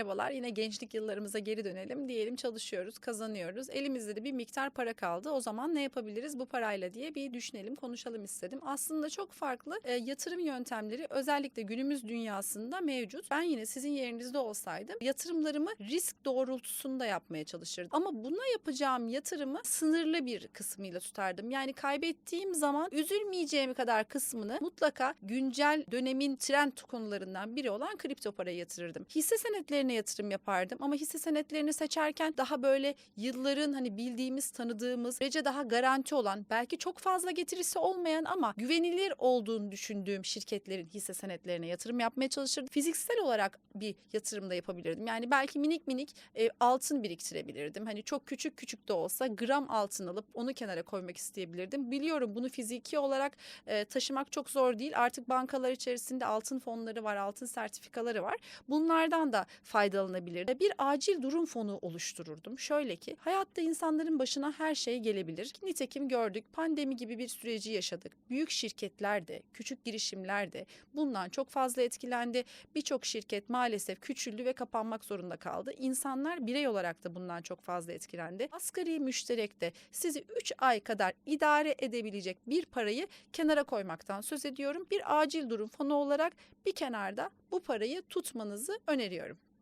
merhabalar. Yine gençlik yıllarımıza geri dönelim. Diyelim çalışıyoruz, kazanıyoruz. Elimizde de bir miktar para kaldı. O zaman ne yapabiliriz bu parayla diye bir düşünelim, konuşalım istedim. Aslında çok farklı e, yatırım yöntemleri özellikle günümüz dünyasında mevcut. Ben yine sizin yerinizde olsaydım yatırımlarımı risk doğrultusunda yapmaya çalışırdım. Ama buna yapacağım yatırımı sınırlı bir kısmıyla tutardım. Yani kaybettiğim zaman üzülmeyeceğim kadar kısmını mutlaka güncel dönemin trend konularından biri olan kripto paraya yatırırdım. Hisse senetlerine yatırım yapardım ama hisse senetlerini seçerken daha böyle yılların hani bildiğimiz, tanıdığımız, derece daha garanti olan, belki çok fazla getirisi olmayan ama güvenilir olduğunu düşündüğüm şirketlerin hisse senetlerine yatırım yapmaya çalışırdım. Fiziksel olarak bir yatırım da yapabilirdim. Yani belki minik minik e, altın biriktirebilirdim. Hani çok küçük küçük de olsa gram altın alıp onu kenara koymak isteyebilirdim. Biliyorum bunu fiziki olarak e, taşımak çok zor değil. Artık bankalar içerisinde altın fonları var, altın sertifikaları var. Bunlardan da faydalanabilir. Bir acil durum fonu oluştururdum. Şöyle ki hayatta insanların başına her şey gelebilir. Nitekim gördük pandemi gibi bir süreci yaşadık. Büyük şirketler de, küçük girişimler de bundan çok fazla etkilendi. Birçok şirket maalesef küçüldü ve kapanmak zorunda kaldı. İnsanlar birey olarak da bundan çok fazla etkilendi. Asgari müşterekte sizi 3 ay kadar idare edebilecek bir parayı kenara koymaktan söz ediyorum. Bir acil durum fonu olarak bir kenarda bu parayı tutmanızı öneriyorum.